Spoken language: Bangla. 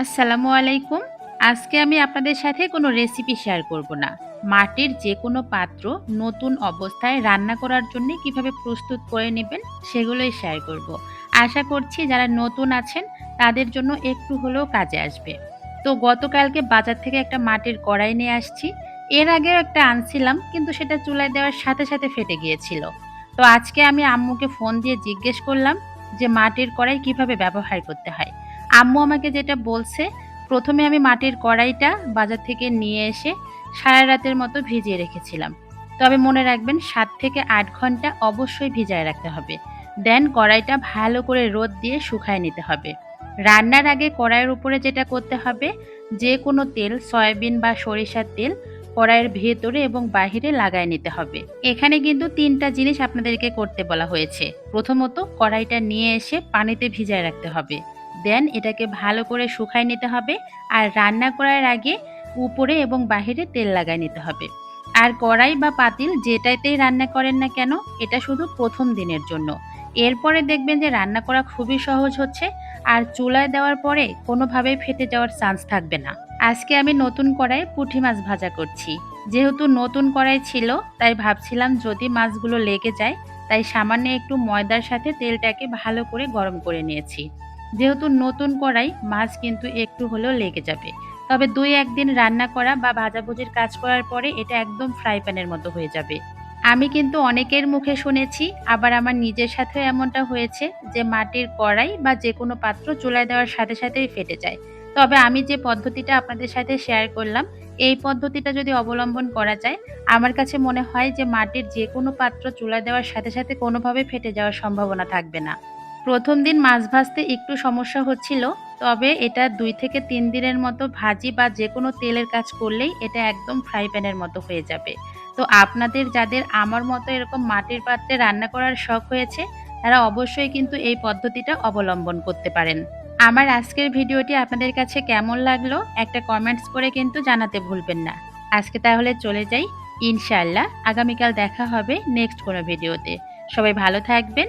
আসসালামু আলাইকুম। আজকে আমি আপনাদের সাথে কোনো রেসিপি শেয়ার করব না। মাটির যে কোনো পাত্র নতুন অবস্থায় রান্না করার জন্য কীভাবে প্রস্তুত করে নেবেন সেগুলোই শেয়ার করব। আশা করছি যারা নতুন আছেন, তাদের জন্য একটু হলেও কাজে আসবে। তো গতকালকে বাজার থেকে একটা মাটির কড়াই নিয়ে আসছি। এর আগেও একটা আনছিলাম, কিন্তু সেটা চুলায় দেওয়ার সাথে সাথে ফেটে গিয়েছিল। তো আজকে আমি আম্মুকে ফোন দিয়ে জিজ্ঞেস করলাম যে মাটির কড়াই কীভাবে ব্যবহার করতে হয়। আম্মু আমাকে যেটা বলছে, প্রথমে আমি মাটির কড়াইটা বাজার থেকে নিয়ে এসে সারা রাতের মতো ভিজিয়ে রেখেছিলাম। তবে মনে রাখবেন, সাত থেকে আট ঘণ্টা অবশ্যই ভিজায় রাখতে হবে। দেন কড়াইটা ভালো করে রোদ দিয়ে শুকায় নিতে হবে। রান্নার আগে কড়াইয়ের উপরে যেটা করতে হবে, যে কোনো তেল, সয়াবিন বা সরিষার তেল কড়াইয়ের ভেতরে এবং বাহিরে লাগায় নিতে হবে। এখানে কিন্তু তিনটা জিনিস আপনাদেরকে করতে বলা হয়েছে। প্রথমত, কড়াইটা নিয়ে এসে পানিতে ভিজায় রাখতে হবে। দেন এটাকে ভালো করে শুকায় নিতে হবে আর রান্না করার আগে উপরে এবং বাহিরে তেল লাগায় নিতে হবে। আর কড়াই বা পাতিল যেটাতেই রান্না করেন না কেন, এটা শুধু প্রথম দিনের জন্য। এরপরে দেখবেন যে রান্না করা খুবই সহজ হচ্ছে আর চুলায় দেওয়ার পরে কোনোভাবেই ফেটে যাওয়ার চান্স থাকবে না। আজকে আমি নতুন কড়াই পুঁটি মাছ ভাজা করছি। যেহেতু নতুন কড়াই ছিল, তাই ভাবছিলাম যদি মাছগুলো লেগে যায়, তাই সামান্য একটু ময়দার সাথে তেলটাকে ভালো করে গরম করে নিয়েছি। যেহেতু নতুন কড়াই, মাছ কিন্তু একটু হলেও লেগে যাবে। তবে দুই একদিন রান্না করা বা ভাজাভুজির কাজ করার পরে এটা একদম ফ্রাই প্যানের মতো হয়ে যাবে। আমি কিন্তু অনেকের মুখে শুনেছি, আবার আমার নিজের সাথেও এমনটা হয়েছে যে মাটির কড়াই বা যে কোনো পাত্র চুলায় দেওয়ার সাথে সাথেই ফেটে যায়। তবে আমি যে পদ্ধতিটা আপনাদের সাথে শেয়ার করলাম, এই পদ্ধতিটা যদি অবলম্বন করা যায়, আমার কাছে মনে হয় যে মাটির যে কোনো পাত্র চুলায় দেওয়ার সাথে সাথে কোনোভাবে ফেটে যাওয়ার সম্ভাবনা থাকবে না। প্রথম দিন মাছ ভাজতে একটু সমস্যা হচ্ছিল, তবে এটা দুই থেকে তিন দিনের মতো ভাজি বা যে কোনো তেলের কাজ করলেই এটা একদম ফ্রাই প্যানের মতো হয়ে যাবে। তো আপনাদের যাদের আমার মতো এরকম মাটির পাত্রে রান্না করার শখ হয়েছে, তারা অবশ্যই কিন্তু এই পদ্ধতিটা অবলম্বন করতে পারেন। আমার আজকের ভিডিওটি আপনাদের কাছে কেমন লাগল, একটা কমেন্টস করে কিন্তু জানাতে ভুলবেন না। আজকে তাহলে চলে যাই, ইনশাআল্লাহ আগামীকাল দেখা হবে নেক্সট কোনো ভিডিওতে। সবাই ভালো থাকবেন